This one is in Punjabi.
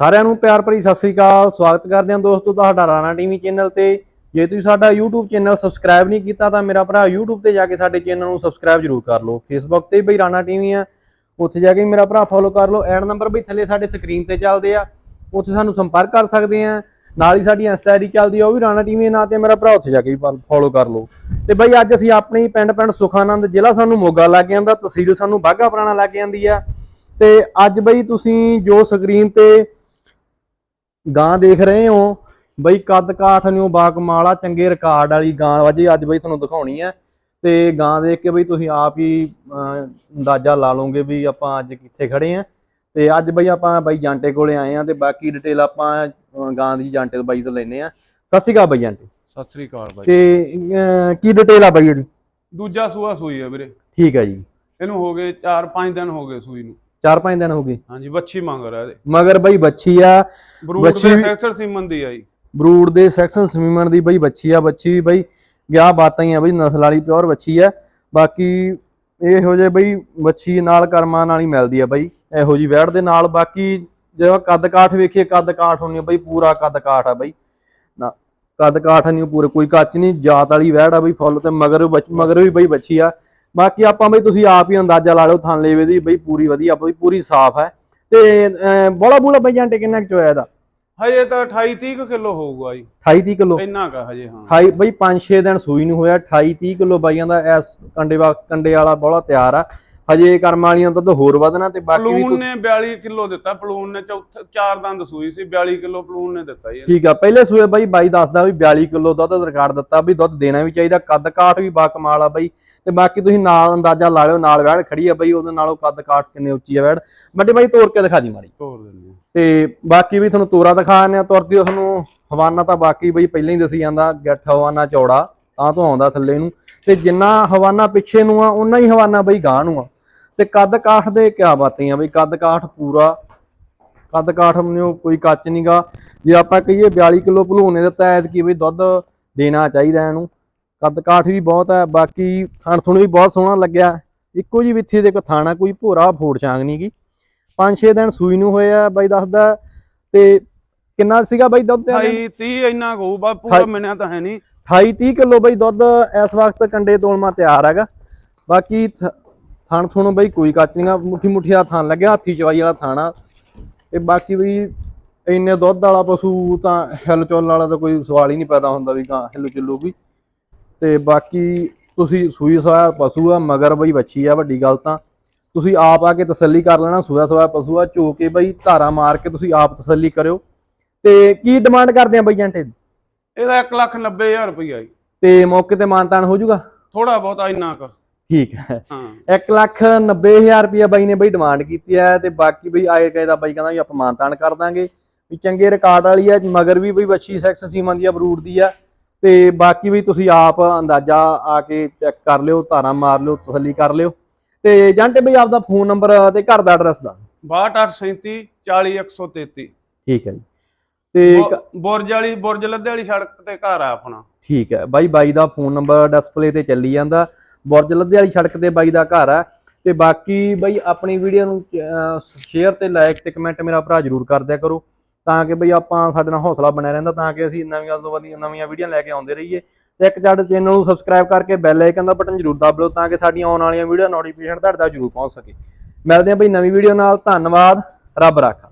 ਸਾਰਿਆਂ ਨੂੰ ਪਿਆਰ ਭਰੀ ਸਤਿ ਸ੍ਰੀ ਅਕਾਲ, ਸਵਾਗਤ ਕਰਦੇ ਹਾਂ ਦੋਸਤੋ ਤੁਹਾਡਾ ਰਾਣਾ ਟੀਵੀ ਚੈਨਲ ਤੇ। ਜੇ ਤੁਸੀਂ ਸਾਡਾ YouTube ਚੈਨਲ ਸਬਸਕ੍ਰਾਈਬ ਨਹੀਂ ਕੀਤਾ ਤਾਂ ਮੇਰਾ ਭਰਾ YouTube ਤੇ ਜਾ ਕੇ ਸਾਡੇ ਚੈਨਲ ਨੂੰ ਸਬਸਕ੍ਰਾਈਬ ਜ਼ਰੂਰ ਕਰ ਲਓ। Facebook ਤੇ ਵੀ ਰਾਣਾ ਟੀਵੀ ਆ, ਉੱਥੇ ਜਾ ਕੇ ਮੇਰਾ ਭਰਾ ਫੋਲੋ ਕਰ ਲਓ। ਐਡ ਨੰਬਰ ਵੀ ਥੱਲੇ ਸਾਡੇ ਸਕਰੀਨ ਤੇ ਚੱਲਦੇ ਆ, ਉੱਥੇ ਸਾਨੂੰ ਸੰਪਰਕ ਕਰ ਸਕਦੇ ਆ। ਨਾਲ ਹੀ ਸਾਡੀ ਇੰਸਟਾ ਆਈਡੀ ਚੱਲਦੀ ਆ, ਉਹ ਵੀ ਰਾਣਾ ਟੀਵੀ ਦੇ ਨਾਂ ਤੇ ਮੇਰਾ ਭਰਾ ਉੱਥੇ ਜਾ ਕੇ ਵੀ ਫੋਲੋ ਕਰ ਲਓ। ਤੇ ਬਈ ਅੱਜ ਅਸੀਂ ਆਪਣੇ ਪਿੰਡ ਪਿੰਡ ਸੁਖਾਨੰਦ ਜ਼ਿਲ੍ਹਾ ਸਾਨੂੰ ਮੋਗਾ ਲੱਗ ਜਾਂਦਾ ਤਹਿਸੀਲ ਸਾਨੂੰ ਬਾਘਾ ਪੁਰਾਣਾ ਲੱਗ ਜਾਂਦੀ ਆ। ਤੇ ਅੱਜ ਬਈ ਤੁਸੀਂ ਜੋ ਸਕਰੀਨ ਤੇ ਗਾਂ ਦੇਖ ਰਹੇ ਹੋ। ਬਈ ਕੱਦ ਕਾਠ ਨੂੰ ਬਾਕਮਾਲਾ ਚੰਗੇ ਰਿਕਾਰਡ ਵਾਲੀ ਗਾਂ ਵਜੇ ਅੱਜ ਬਈ ਤੁਹਾਨੂੰ ਦਿਖਾਉਣੀ ਹੈ। ਤੇ ਗਾਂ ਦੇਖ ਕੇ ਬਈ ਤੁਸੀਂ ਆਪ ਹੀ ਅੰਦਾਜ਼ਾ ਲਾ ਲਓਗੇ ਵੀ ਆਪਾਂ ਅੱਜ ਕਿੱਥੇ ਖੜੇ ਆ ਤੇ ਅੱਜ ਬਈ ਆਪਾਂ ਬਈ ਜਾਂਟੇ ਕੋਲੇ ਆਏ ਆ ਤੇ ਬਾਕੀ ਡਿਟੇਲ ਆਪਾਂ ਗਾਂ ਦੀ ਜਾਂਟੇ ਬਾਈ ਤੋਂ ਲੈਨੇ ਆ ਸਤਿ ਸ਼੍ਰੀ ਅਕਾਲ ਬਈ ਜਾਂਟੇ। ਸਤਿ ਸ੍ਰੀ ਅਕਾਲ ਬਾਈ। ਤੇ ਕੀ ਡਿਟੇਲ ਆ ਬਈ ਇਹਦੀ? ਦੂਜਾ ਸੂਆ ਸੂਈ ਹੈ ਵੀਰੇ। ਠੀਕ ਹੈ ਜੀ। ਇਹਨੂੰ ਹੋ ਗਏ 4-5 ਦਿਨ ਹੋ ਗਏ ਸੂਈ ਨੂੰ। 4-5 ਦਿਨ ਹੋ ਗਏ। ਹਾਂਜੀ ਬੱਚੀ ਮੰਗ ਰਿਹਾ ਇਹਦੇ। ਮਗਰ ਬਈ ਬੱਚੀ ਆ ਬਰੂਡ ਦੇ ਵੀ- ਸੈਕਟਰ ਸੀਮਨ ਦੀ ਆਈ। ਬਰੂਡ ਦੇ ਸੈਕਸ਼ਨ ਸਮੀਮਨ ਦੀ ਬਈ ਬੱਚੀ ਆ ਬੱਚੀ ਵੀ ਬਈ ਵਿਆਹ ਬਾਤਾਂ ਹੀ ਆ ਬਈ ਨਸਲ ਵਾਲੀ ਪਿਓਰ ਬੱਚੀ ਆ। ਬਾਕੀ ਇਹੋ ਜੇ ਬਈ ਬੱਚੀ ਨਾਲ ਕਰਮਾਂ ਨਾਲ ਹੀ ਮਿਲਦੀ ਆ ਬਈ ਇਹੋ ਜੀ ਵੈੜ ਦੇ ਨਾਲ। ਬਾਕੀ ਜੇ ਕੱਦ ਕਾਠ ਵੇਖੀਏ ਕੱਦ ਕਾਠ ਹੁੰਨੀ ਆ ਬਈ ਪੂਰਾ ਕੱਦ ਕਾਠ ਆ ਬਈ। ਨਾ ਕੱਦ ਕਾਠ ਨਹੀਂ ਪੂਰੇ ਕੋਈ ਕੱਚ ਨਹੀਂ ਜਾਤ ਵਾਲੀ ਵੈੜ ਆ ਬਈ ਫੁੱਲ ਤੇ ਮਗਰ ਬੱਚ- ਮਗਰ ਵੀ ਬਈ ਬੱਚੀ ਆ। ਬਾਕੀ ਆਪਾਂ ਬਈ ਤੁਸੀਂ ਆਪ ਹੀ ਅੰਦਾਜ਼ਾ ਲਾ ਲਓ ਥਣ ਲੇਵੇ ਦੀ ਬਈ ਪੂਰੀ ਵਧੀਆ ਬਈ ਪੂਰੀ ਸਾਫ਼ ਹੈ। ਤੇ ਬੋਲਾ ਬੂਲਾ ਬਈ ਜਾਂਟੇ ਕਿੰਨਾ ਕੁ ਚੋਇਆ ਇਹਦਾ? ਹਜੇ ਤਾਂ 28-30 ਕਿਲੋ ਹੋਊਗਾ ਜੀ। 28 30 ਕਿਲੋ? ਇੰਨਾ ਕਾ ਹਜੇ ਹਾਂ। ਹਾਈ ਬਈ 5-6 ਦਿਨ ਸੂਈ ਨੂੰ ਹੋਇਆ 28 30 ਕਿਲੋ ਬਾਈਆਂ ਦਾ ਇਸ ਕੰਡੇ ਕੰਡੇ ਵਾਲਾ ਬੋਲਾ ਤਿਆਰ ਆ। ਹਜੇ ਕਰਮ ਵਾਲੀਆਂ ਤਾਂ ਹੋਰ ਵਧਣਾ ਤੇ ਬਾਕੀ ਵੀ ਪਲੂਨ ਨੇ 42 ਕਿਲੋ ਦਿੱਤਾ ਪਲੂਨ ਨੇ ਚੌਥ ਚਾਰ ਦੰਦ ਸੂਈ ਸੀ 42 ਕਿਲੋ ਪਲੂਨ ਨੇ ਦਿੱਤਾ ਜੀ। ਠੀਕ ਆ ਪਹਿਲੇ ਸੂਏ ਬਾਈ ਬਾਈ ਦੱਸਦਾ ਵੀ 42 ਕਿਲੋ ਦੁੱਧ ਰਿਕਾਰਡ ਦਿੱਤਾ ਵੀ ਦੁੱਧ ਦੇਣਾ ਵੀ ਚਾਹੀਦਾ ਕੱਦ ਕਾਠ ਵੀ ਬਾ ਕਮਾਲ ਆ ਬਾਈ। ਤੇ ਬਾਕੀ ਤੁਸੀਂ ਨਾਲ ਅੰਦਾਜ਼ਾ ਲਾ ਲਿਓ ਨਾਲ ਵੈੜ ਖੜੀ ਆ ਬਾਈ ਉਹਦੇ ਨਾਲੋਂ ਕੱਦ ਕਾਠ ਕਿੰਨੇ ਉੱਚੀ ਆ ਵੈੜ ਵੱਡੇ ਬਾਈ ਤੋੜ ਕੇ ਦਿਖਾ ਦੀ ਮਾੜੀ। ਤੋਰ ਦਿੰਦੇ। ਤੇ ਬਾਕੀ ਵੀ ਤੁਹਾਨੂੰ ਤੋਰਾ ਦਿਖਾ ਦਿੰਦੇ ਆ ਤੁਰਦੀ ਤੁਹਾਨੂੰ ਹਵਾਨਾ ਤਾਂ ਬਾਕੀ ਬਈ ਪਹਿਲਾਂ ਹੀ ਦੱਸੀ ਜਾਂਦਾ ਗੱਠ ਹਵਾਨਾ ਚੌੜਾ ਤਾਂ ਤੋਂ ਆਉਂਦਾ ਥੱਲੇ ਨੂੰ। ਤੇ ਜਿੰਨਾ ਹਵਾਨਾ ਪਿੱਛੇ ਨੂੰ ਆ ਉਨਾ ਹੀ ਹਵਾਨਾ ਬਈ ਗਾਂ ਨੂੰ ਆ। ਤੇ ਕੱਦ ਕਾਠ ਦੇ ਕਿਆ ਬਾਤਾਂ ਆ ਬਈ ਕੱਦ ਕਾਠ ਪੂਰਾ। ਕੱਦ ਕਾਠ ਨੂੰ ਕੋਈ ਕੱਚ ਨਹੀਂਗਾ ਜੇ ਆਪਾਂ ਕਹੀਏ 42 ਕਿਲੋ ਭਲੂਨੇ ਦਿੱਤਾ ਐਤ ਕੀ ਬਈ ਦੁੱਧ ਦੇਣਾ ਚਾਹੀਦਾ ਇਹਨੂੰ। ਕੱਦ ਕਾਠ ਵੀ ਬਹੁਤ ਹੈ ਬਾਕੀ ਥਣ ਥੁਣ ਵੀ ਬਹੁਤ ਸੋਹਣਾ ਲੱਗਿਆ। ਇੱਕੋ ਜੀ ਵਿੱਥੀ ਦੇ ਕੋ ਥਾਣਾ ਕੋਈ ਭੋਰਾ ਫੋੜ ਛਾਂਗ ਨਹੀਂਗੀ ਪੰਜ ਛੇ ਦਿਨ ਸੂਈ ਨੂੰ ਹੋਏ ਆ ਬਾਈ ਦੱਸਦਾ। ਤੇ ਕਿੰਨਾ ਸੀਗਾ ਬਾਈ ਦੁੱਧ ਤੇ 28 30 ਇੰਨਾ ਕਹੂ ਬਾ ਪੂਰਾ ਮਿਲਿਆ ਤਾਂ ਹੈ ਨਹੀਂ 28 30 ਕਿਲੋ ਬਈ ਦੁੱਧ ਇਸ ਵਕਤ ਕੰਡੇ ਤੋਲਮਾ ਤਿਆਰ ਹੈਗਾ। ਬਾਕੀ ਥਣ ਥੁਣ ਬਈ ਕੋਈ ਕੱਚ ਨਹੀਂਗਾ ਮੁੱਠੀ ਮੁੱਠੀ ਥਣ ਲੱਗਿਆ ਹੱਥੀ ਚਵਾਈ ਵਾਲਾ ਥਾਣਾ ਤੇ ਬਾਕੀ ਵੀ ਇੰਨੇ ਦੁੱਧ ਵਾਲਾ ਪਸ਼ੂ ਤਾਂ ਹਿੱਲ ਚੁੱਲ ਵਾਲਾ ਤਾਂ ਕੋਈ ਸਵਾਲ ਹੀ ਨਹੀਂ ਪੈਦਾ ਹੁੰਦਾ ਵੀ ਗਾਂ ਹਿੱਲ ਚੱਲੂਗੀ ਤੇ ਬਾਕੀ ਤੁਸੀਂ ਸੂਈ ਸਵਾਇਆ ਪਸ਼ੂ ਆ ਮਗਰ ਬਈ ਬੱਚੀ ਆ ਵੱਡੀ ਗੱਲ ਤਾਂ। ਤੁਸੀਂ ਆਪ ਆ ਕੇ ਤਸੱਲੀ ਕਰ ਲੈਣਾ ਸੂਆ ਸਵਾਇਆ ਪਸ਼ੂ ਆ ਚੋ ਕੇ ਬਈ ਧਾਰਾ ਮਾਰ ਕੇ ਤੁਸੀਂ ਆਪ ਤਸੱਲੀ ਕਰਿਓ। ਤੇ ਕੀ ਡਿਮਾਂਡ ਕਰਦੇ ਆ ਬਈ ਜੰਟੇ ਦੀ? ਇਹਦਾ 1 ਲੱਖ 90 ਹਜ਼ਾਰ ਰੁਪਈਆ ਜੀ। ਤੇ ਮੌਕੇ ਤੇ ਮਾਨਤਾਨ ਹੋ ਜਾਊਗਾ ਥੋੜਾ ਬਹੁਤਾ ਇੰਨਾ ਕ। ਠੀਕ ਹੈ। ਹਾਂ। 1 ਲੱਖ 90000 ਰੁਪਇਆ ਬਾਈ ਨੇ ਬਈ ਡਿਮਾਂਡ ਕੀਤੀ ਹੈ ਤੇ ਬਾਕੀ ਬਈ ਆਏ ਗਏ ਦਾ ਬਾਈ ਕਹਿੰਦਾ ਵੀ ਆਪਾਂ ਮਾਨਤਾਨ ਕਰ ਦਾਂਗੇ। ਵੀ ਚੰਗੇ ਰਿਕਾਰਡ ਵਾਲੀ ਹੈ ਮਗਰ ਵੀ ਬਈ ਬੱਚੀ ਸੈਕਸ ਸੀਮਨ ਦੀ ਆ ਬਰੂਡ ਦੀ ਆ ਤੇ ਬਾਕੀ ਵੀ ਤੁਸੀਂ ਆਪ ਅੰਦਾਜ਼ਾ ਆ ਕੇ ਚੈੱਕ ਕਰ ਲਿਓ ਧਾਰਾ ਮਾਰ ਲਿਓ ਤਸੱਲੀ ਕਰ ਲਿਓ। ਤੇ ਜਾਂਟੇ ਬਈ ਆਪਦਾ ਫੋਨ ਨੰਬਰ ਤੇ ਘਰ ਦਾ ਐਡਰੈਸ ਦਾ 6237 40133 ਠੀਕ ਹੈ ਜੀ। ਤੇ ਬੁਰਜ ਵਾਲੀ ਬੁਰਜ ਲੱਦੇ ਵਾਲੀ ਸੜਕ ਤੇ ਘਰ ਆ ਆਪਣਾ। ਠੀਕ ਹੈ। ਬਾਈ ਬਾਈ ਦਾ ਫੋਨ ਨੰਬਰ ਡਿਸਪਲੇ ਤੇ ਚੱਲੀ ਜਾਂਦਾ। ਬੁਰਜ ਲੱਦੇ ਵਾਲੀ ਸੜਕ ਤੇ ਬਾਈ ਦਾ ਘਰ ਆ। ਤੇ ਬਾਕੀ ਬਾਈ ਆਪਣੀ ਵੀਡੀਓ ਨੂੰ ਸ਼ੇਅਰ ਤੇ ਲਾਈਕ ਤੇ ਕਮੈਂਟ ਮੇਰਾ ਭਰਾ ਜਰੂਰ ਕਰ ਦਿਆ ਕਰੋ। ਤਾਂ ਕਿ ਬਈ ਆਪਾਂ ਸਾਡੇ ਨਾਲ ਹੌਸਲਾ ਬਣਿਆ ਰਹਿੰਦਾ, ਤਾਂ ਕਿ ਅਸੀਂ ਨਵੀਆਂ ਤੋਂ ਵਧੀਆ ਨਵੀਆਂ ਵੀਡੀਓ ਲੈ ਕੇ ਆਉਂਦੇ ਰਹੀਏ। ਤੇ ਇੱਕ ਸਾਡੇ ਚੈਨਲ ਨੂੰ ਸਬਸਕ੍ਰਾਈਬ ਕਰਕੇ ਬੈਲ ਆਈਕਨ ਦਾ ਬਟਨ ਜਰੂਰ ਦਬ ਲਓ ਤਾਂ ਕਿ ਸਾਡੀਆਂ ਆਉਣ ਵਾਲੀਆਂ ਵੀਡੀਓ ਨੋਟੀਫਿਕੇਸ਼ਨ ਤੁਹਾਡੇ ਤੱਕ ਜਰੂਰ ਪਹੁੰਚ ਸਕੇ। ਮਿਲਦੇ ਹਾਂ ਬਈ ਨਵੀਂ ਵੀਡੀਓ ਨਾਲ। ਧੰਨਵਾਦ। ਰੱਬ ਰਾਖਾ।